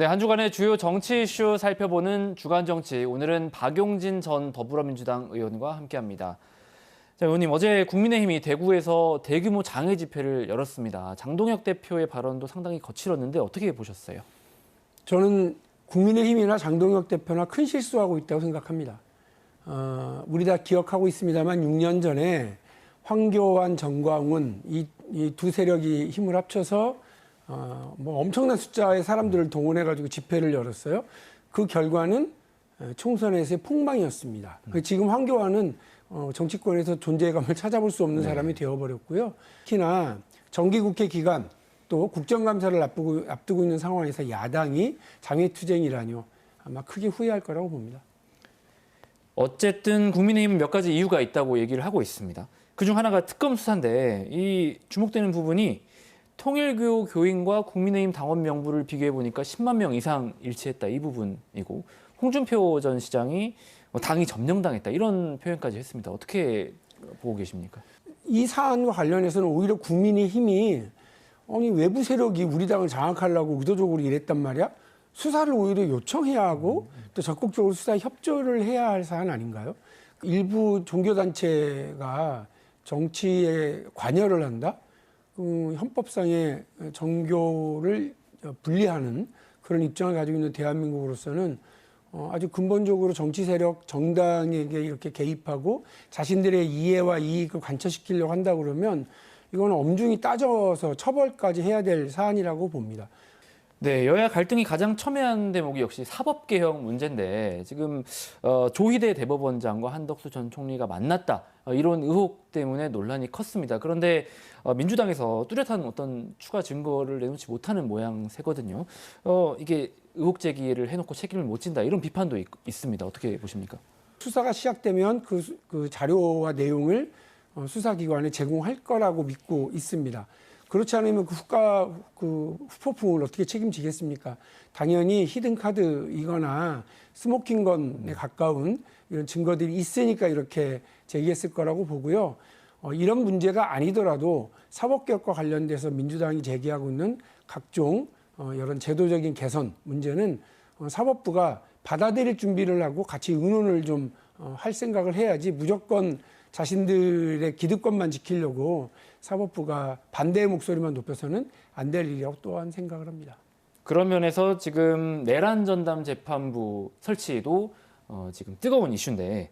네, 한 주간의 주요 정치 이슈 살펴보는 주간 정치. 오늘은 박용진 전 더불어민주당 의원과 함께합니다. 자, 의원님 어제 국민의힘이 대구에서 대규모 장외 집회를 열었습니다. 장동혁 대표의 발언도 상당히 거칠었는데 어떻게 보셨어요? 저는 국민의힘이나 장동혁 대표나 큰 실수하고 있다고 생각합니다. 어, 우리 다 기억하고 있습니다만 6년 전에 황교안, 정광훈 이 두 세력이 힘을 합쳐서 어, 뭐 엄청난 숫자의 사람들을 동원해 가지고 집회를 열었어요. 그 결과는 에, 총선에서의 폭망이었습니다. 그 지금 황교안은 어, 정치권에서 존재감을 찾아볼 수 없는 사람이 되어버렸고요. 특히나 정기국회 기간 또 국정감사를 앞두고, 앞두고 있는 상황에서 야당이 장외투쟁이라뇨 아마 크게 후회할 거라고 봅니다. 어쨌든 국민의힘은 몇 가지 이유가 있다고 얘기를 하고 있습니다. 그중 하나가 특검 수사인데 이 주목되는 부분이 통일교 교인과 국민의힘 당원 명부를 비교해 보니까 10만 명 이상 일치했다 이 부분이고 홍준표 전 시장이 뭐 당이 점령당했다 이런 표현까지 했습니다. 어떻게 보고 계십니까? 이 사안과 관련해서는 오히려 국민의힘이 아니 외부 세력이 우리 당을 장악하려고 의도적으로 이랬단 말이야. 수사를 오히려 요청해야 하고 또 적극적으로 수사에 협조를 해야 할 사안 아닌가요? 일부 종교단체가 정치에 관여를 한다? 그 헌법상의 정교를 분리하는 그런 입장을 가지고 있는 대한민국으로서는 어, 아주 근본적으로 정치 세력, 정당에게 이렇게 개입하고 자신들의 이해와 이익을 관철시키려고 한다 그러면 이거는 엄중히 따져서 처벌까지 해야 될 사안이라고 봅니다. 네, 여야 갈등이 가장 첨예한 대목이 역시 사법개혁 문제인데 지금 어, 조희대 대법원장과 한덕수 전 총리가 만났다 어, 이런 의혹 때문에 논란이 컸습니다. 그런데 어, 민주당에서 뚜렷한 어떤 추가 증거를 내놓지 못하는 모양새거든요. 어, 이게 의혹 제기를 해놓고 책임을 못 진다 이런 비판도 있, 있습니다. 어떻게 보십니까? 수사가 시작되면 그, 수- 그 자료와 내용을 어, 수사기관에 제공할 거라고 믿고 있습니다. 그렇지 않으면 그 후가 그 후폭풍을 어떻게 책임지겠습니까? 당연히 히든 카드이거나 스모킹 건에 가까운 이런 증거들이 있으니까 이렇게 제기했을 거라고 보고요. 어, 이런 문제가 아니더라도 사법개혁과 관련돼서 민주당이 제기하고 있는 각종 어, 이런 제도적인 개선 문제는 어, 사법부가 받아들일 준비를 하고 같이 의논을 좀 어, 할 생각을 해야지 무조건 자신들의 기득권만 지키려고 사법부가 반대의 목소리만 높여서는 안 될 일이라고 또한 생각을 합니다. 그런 면에서 지금 내란 전담 재판부 설치도 어, 지금 뜨거운 이슈인데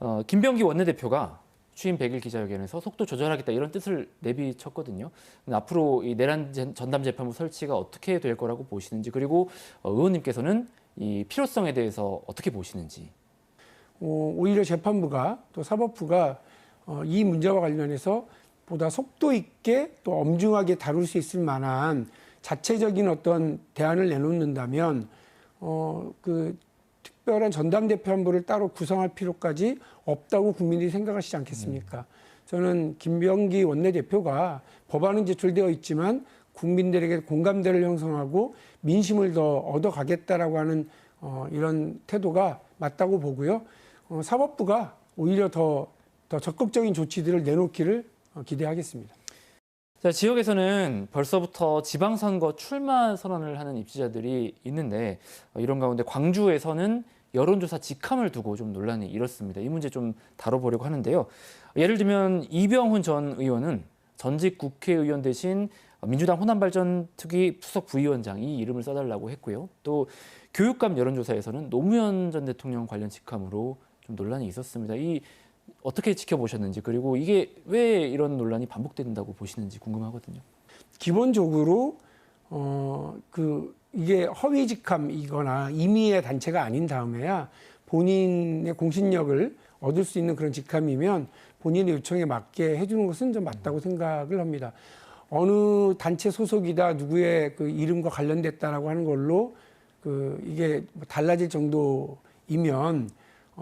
어, 김병기 원내대표가 취임 100일 기자회견에서 속도 조절하겠다 이런 뜻을 내비쳤거든요. 앞으로 이 내란 전- 전담 재판부 설치가 어떻게 될 거라고 보시는지 그리고 어, 의원님께서는 이 필요성에 대해서 어떻게 보시는지. 어, 오히려 재판부가 또 사법부가 어, 이 문제와 관련해서 보다 속도 있게 또 엄중하게 다룰 수 있을 만한 자체적인 어떤 대안을 내놓는다면 어, 그 특별한 전담대표한부를 따로 구성할 필요까지 없다고 국민들이 생각하시지 않겠습니까? 저는 김병기 원내대표가 법안은 제출되어 있지만 국민들에게 공감대를 형성하고 민심을 더 얻어가겠다라고 하는 어, 이런 태도가 맞다고 보고요. 어, 사법부가 오히려 더, 더 적극적인 조치들을 내놓기를 어, 기대하겠습니다. 자, 지역에서는 벌써부터 지방선거 출마 선언을 하는 입지자들이 있는데 어, 이런 가운데 광주에서는 여론조사 직함을 두고 좀 논란이 일었습니다. 이 문제 좀 다뤄보려고 하는데요. 예를 들면 이병훈 전 의원은 전직 국회의원 대신 민주당 호남발전특위 수석 부위원장 이 이름을 써달라고 했고요. 또 교육감 여론조사에서는 노무현 전 대통령 관련 직함으로 좀 논란이 있었습니다. 이 어떻게 지켜보셨는지 그리고 이게 왜 이런 논란이 반복된다고 보시는지 궁금하거든요. 기본적으로 어, 그 이게 허위 직함이거나 임의의 단체가 아닌 다음에야 본인의 공신력을 얻을 수 있는 그런 직함이면 본인의 요청에 맞게 해주는 것은 좀 맞다고 생각을 합니다. 어느 단체 소속이다 누구의 그 이름과 관련됐다라고 하는 걸로 그 이게 뭐 달라질 정도이면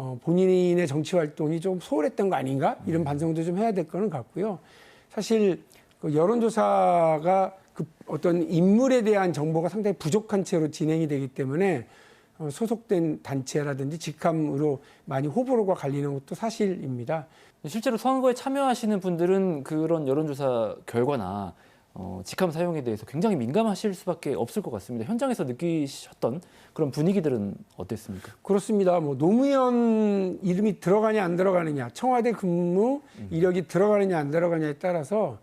어, 본인의 정치 활동이 좀 소홀했던 거 아닌가 이런 반성도 좀 해야 될 거는 같고요. 사실 그 여론조사가 그 어떤 인물에 대한 정보가 상당히 부족한 채로 진행이 되기 때문에 어, 소속된 단체라든지 직함으로 많이 호불호가 갈리는 것도 사실입니다. 실제로 선거에 참여하시는 분들은 그런 여론조사 결과나 어, 직함 사용에 대해서 굉장히 민감하실 수밖에 없을 것 같습니다. 현장에서 느끼셨던 그런 분위기들은 어땠습니까? 그렇습니다. 뭐 노무현 이름이 들어가냐 안 들어가느냐, 청와대 근무 이력이 들어가느냐 안 들어가냐에 따라서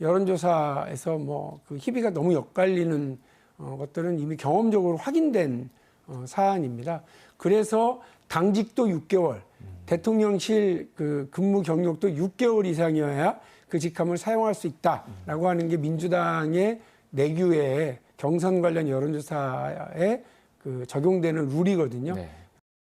여론조사에서 뭐 그 희비가 너무 엇갈리는 어, 것들은 이미 경험적으로 확인된 어, 사안입니다. 그래서 당직도 6개월, 대통령실 그 근무 경력도 6개월 이상이어야 그 직함을 사용할 수 있다라고 하는 게 민주당의 내규에 경선 관련 여론조사에 그 적용되는 룰이거든요. 네.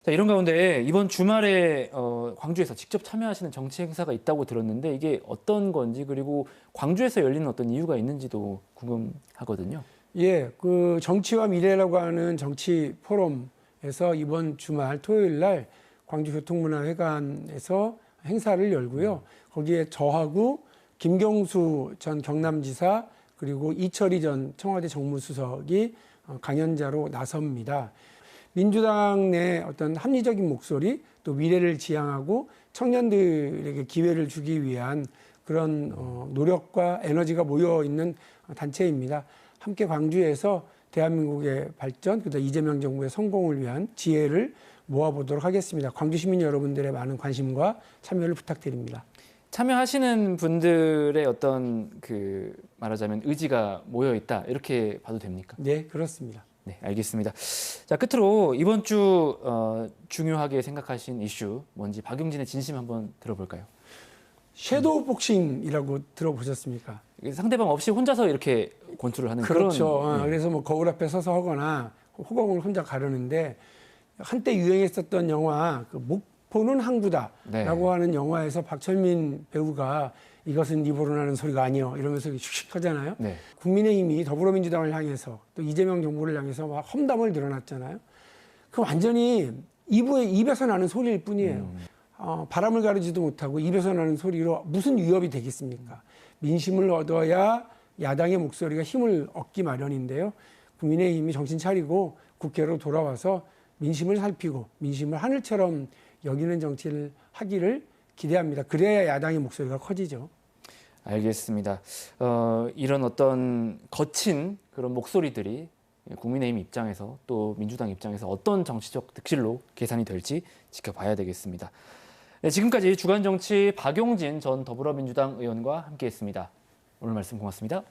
자, 이런 가운데 이번 주말에 어, 광주에서 직접 참여하시는 정치 행사가 있다고 들었는데 이게 어떤 건지 그리고 광주에서 열리는 어떤 이유가 있는지도 궁금하거든요. 예, 그 정치와 미래라고 하는 정치 포럼에서 이번 주말 토요일 날 광주 교통문화회관에서 행사를 열고요. 거기에 저하고 김경수 전 경남지사 그리고 이철희 전 청와대 정무수석이 어, 강연자로 나섭니다. 민주당 내 어떤 합리적인 목소리 또 미래를 지향하고 청년들에게 기회를 주기 위한 그런 어, 노력과 에너지가 모여 있는 단체입니다. 함께 광주에서 대한민국의 발전, 그다음 이재명 정부의 성공을 위한 지혜를 모아보도록 하겠습니다. 광주 시민 여러분들의 많은 관심과 참여를 부탁드립니다. 참여하시는 분들의 어떤 그 말하자면 의지가 모여 있다 이렇게 봐도 됩니까? 네, 그렇습니다. 네, 알겠습니다. 자, 끝으로 이번 주 어, 중요하게 생각하신 이슈 뭔지 박용진의 진심 한번 들어볼까요? 섀도우 복싱이라고 들어보셨습니까? 상대방 없이 혼자서 이렇게 권투를 하는 그렇죠. 그런 어, 그래서 뭐 거울 앞에 서서 하거나 호공을 혼자 가르는데 한때 유행했었던 영화 그 목포는 항구다라고 네. 하는 영화에서 박철민 배우가 이것은 입으로 나는 소리가 아니요 이러면서 슉슉 하잖아요. 네. 국민의힘이 더불어민주당을 향해서 또 이재명 정부를 향해서 막 험담을 늘어놨잖아요. 그 완전히 입에 입에서 나는 소리일 뿐이에요. 음. 어, 바람을 가르지도 못하고 입에서 나는 소리로 무슨 위협이 되겠습니까? 민심을 얻어야 야당의 목소리가 힘을 얻기 마련인데요. 국민의힘이 정신 차리고 국회로 돌아와서 민심을 살피고 민심을 하늘처럼 여기는 정치를 하기를 기대합니다. 그래야 야당의 목소리가 커지죠. 알겠습니다. 어, 이런 어떤 거친 그런 목소리들이 국민의힘 입장에서 또 민주당 입장에서 어떤 정치적 득실로 계산이 될지 지켜봐야 되겠습니다. 네, 지금까지 주간 정치 박용진 전 더불어민주당 의원과 함께했습니다. 오늘 말씀 고맙습니다.